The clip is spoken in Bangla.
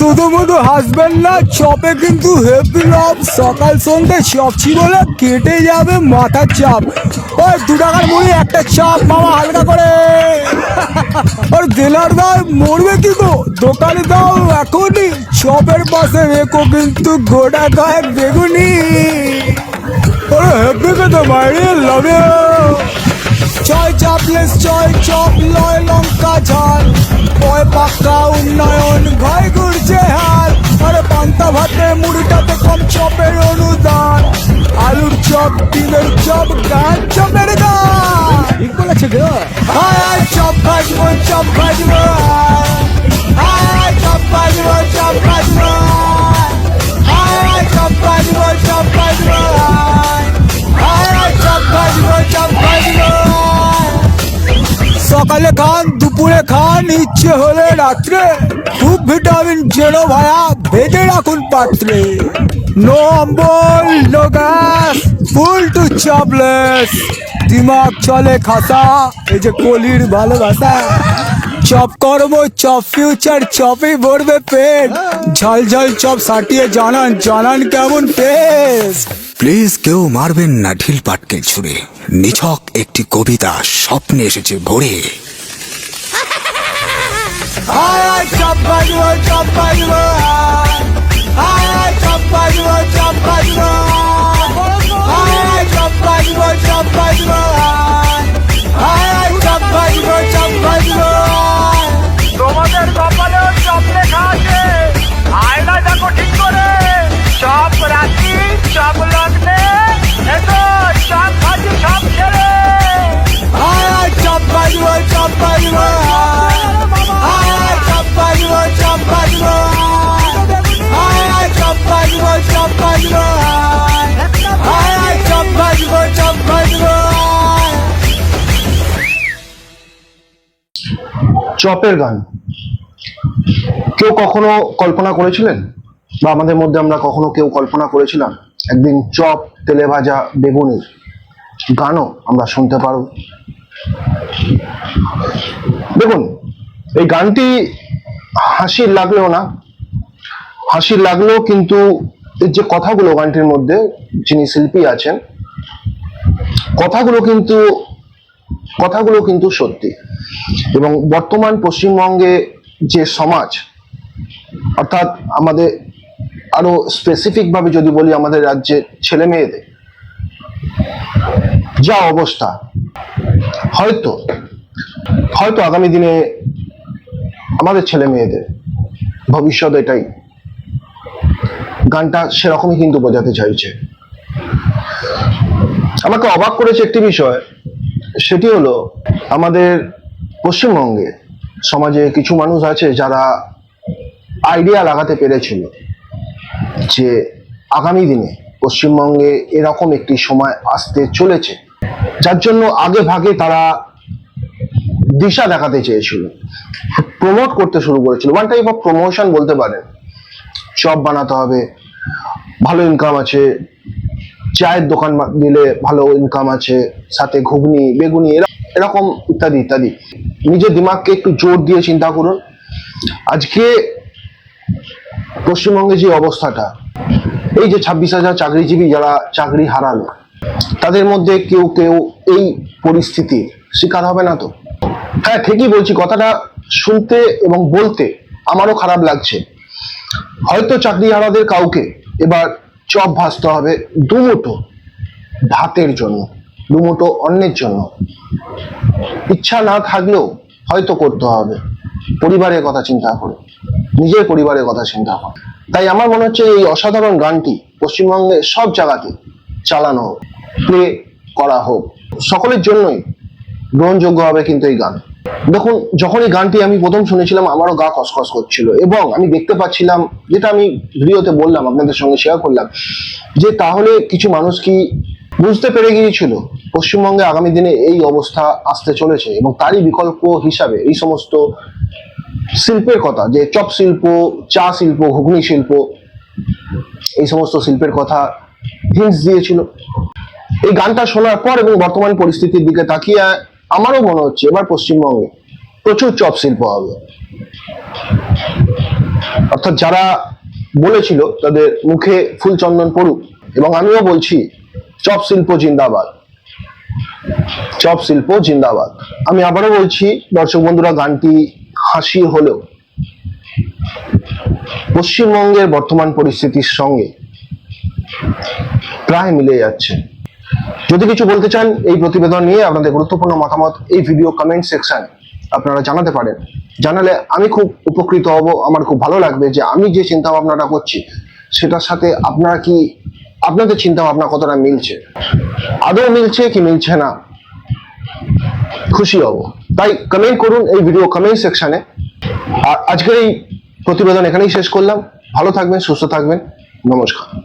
শুধু শুধু হাসবেন না চপে কিন্তু হেভি লাভ সকাল, সন্ধ্যে চপ ছিল বলে কেটে যাবে মাথার চাপ। ওই দু টাকার মুড়ি, একটা চাপ, মামা হালকা করে। আর জেলার দাও মরবে কি গো? দোকানে দাও এখনই। চপের পাশে রেখো কিন্তু গোটা গায়ে বেগুনি। ওরে হেভি কথা বাইরে লাভে ছয় চাপলেস চয় চপ লয় ভাতে মুড়িটাতে কম চপের অনুদান। আলুর চপ ডিমের চপ গান চপের গান ঠিক বলেছে গো। হায় চপ ভাজবো চপ ভাজবো। খান ইচ্ছে হলে রাত্রে খুব ভিটামিন জেরো ভায়া ভেজে রাখুন পাত্রে। নো অম্বল নো গ্যাস, ফুল টু চপলেস। দিমাগ চলে খাতা এই যে কলির ভালোবাসা। চপ করব, চপ ফিউচার চপে ভরবে পেট। ঝাল ঝাল চপ সাটিয়ে জানান জানান কেমন টেস্ট প্লিজ কেউ মারবেন না ঢিল পাটকেল ছুড়ে। নিছক একটি কবিতা স্বপ্নে এসেছে ভোরে। Ay ay çampacılo çampacılo Ay ay çampacılo çampacılo Ay চপের গান। কেউ কখনো কল্পনা করেছিলেন? বা আমাদের মধ্যে আমরা কখনো কেউ কল্পনা করেছিলাম? একদিন চপ, তেলে ভাজা, বেগুনির গানও আমরা শুনতে পারব। দেখুন, এই গানটি হাসির লাগলেও না, হাসির লাগলেও কিন্তু এর যে কথাগুলো গানটির মধ্যে, যিনি শিল্পী আছেন, কথাগুলো কিন্তু কথাগুলো কিন্তু সত্যি। এবং বর্তমান পশ্চিমবঙ্গে যে সমাজ, অর্থাৎ আমাদের আরও স্পেসিফিক ভাবে যদি বলি আমাদের রাজ্যের ছেলে মেয়েদের যা অবস্থা, হয়তো হয়তো আগামী দিনে আমাদের ছেলে মেয়েদের ভবিষ্যৎ এটাই। গানটা সেরকমই কিন্তু বোঝাতে চাইছে। আমাকে অবাক করেছে একটি বিষয়, সেটি হলো আমাদের পশ্চিমবঙ্গে সমাজে কিছু মানুষ আছে যারা আইডিয়া লাগাতে পেরেছিল যে আগামী দিনে পশ্চিমবঙ্গে এরকম একটি সময় আসতে চলেছে। যার জন্য আগে ভাগে তারা দিশা দেখাতে চেয়েছিল প্রমোট করতে শুরু করেছিল। ওয়ান টাইপ অফ প্রমোশন বলতে পারেন চপ বানাতে হবে, ভালো ইনকাম আছে, চায়ের দোকান দিলে ভালো ইনকাম আছে, সাথে ঘুগনি, বেগুনি এরা- এরকম ইত্যাদি ইত্যাদি। নিজের দিমাগকে একটু জোর দিয়ে চিন্তা করুন। আজকে পশ্চিমবঙ্গে যে অবস্থাটা, এই যে ছাব্বিশ হাজার চাকরিজীবী যারা চাকরি হারালো তাদের মধ্যে কেউ কেউ এই পরিস্থিতির শিকার হবে না তো? হ্যাঁ ঠিকই বলছি, কথাটা শুনতে এবং বলতে আমারও খারাপ লাগছে। হয়তো চাকরি হারাদের কাউকে এবার চপ ভাসতে হবে দুমুটো ভাতের জন্য দুমুটো অন্যের জন্য। ইচ্ছা না থাকলেও হয়তো করতে হবে। পরিবারের কথা চিন্তা করে। নিজের পরিবারের কথা চিন্তা করে। তাই আমার মনে হচ্ছে এই অসাধারণ গানটি পশ্চিমবঙ্গে সব জায়গাতে চালানো হোক প্লে করা হোক। সকলের জন্যই গ্রহণযোগ্য হবে কিন্তু এই গান। দেখুন যখন এই গানটি আমি প্রথম শুনেছিলাম, আমারও গা কসকস করছিল এবং আমি দেখতে পাচ্ছিলাম, যেটা আমি ভিডিওতে বললাম, আপনাদের সঙ্গে শেয়ার করলাম, যে তাহলে কিছু মানুষ কি বুঝতে পেরে গিয়েছিল? পশ্চিমবঙ্গে আগামী দিনে এই অবস্থা আসতে চলেছে এবং তারই বিকল্প হিসাবে এই সমস্ত শিল্পের কথা, যে চপ শিল্প, চা শিল্প, ঘুগনি শিল্প, এই সমস্ত শিল্পের কথা হিন্টস দিয়েছিল। এই গানটা শোনার পর এবং বর্তমান পরিস্থিতির দিকে তাকিয়ে আমারও মনে হচ্ছে এবার পশ্চিমবঙ্গে প্রচুর চপ শিল্প হবে। অর্থাৎ যারা বলেছিল তাদের মুখে ফুল চন্দন পড়ুক এবং আমিও বলছি, চপ শিল্প জিন্দাবাদ। চপ শিল্প, জিন্দাবাদ। আমি আবারও বলছি, দর্শক বন্ধুরা, গানটি হাসির হলেও পশ্চিমবঙ্গের বর্তমান পরিস্থিতির সঙ্গে প্রায় মিলে যাচ্ছে। যদি কিছু বলতে চান এই প্রতিবেদন নিয়ে, আপনাদের গুরুত্বপূর্ণ মতামত, এই ভিডিও কমেন্ট সেকশন আপনারা জানাতে পারেন। জানালে আমি খুব উপকৃত হব। আমার খুব ভালো লাগবে যে আমি যে চিন্তা ভাবনাটা করছি, সেটার সাথে আপনারা কি আপনাদের চিন্তা ভাবনা কতটা মিলছে? আদৌ মিলছে কি মিলছে না? খুশি হব। তাই কমেন্ট করুন এই ভিডিও কমেন্ট সেকশনে আর আজকের এই প্রতিবেদন এখানেই শেষ করলাম। ভালো থাকবেন, সুস্থ থাকবেন। নমস্কার।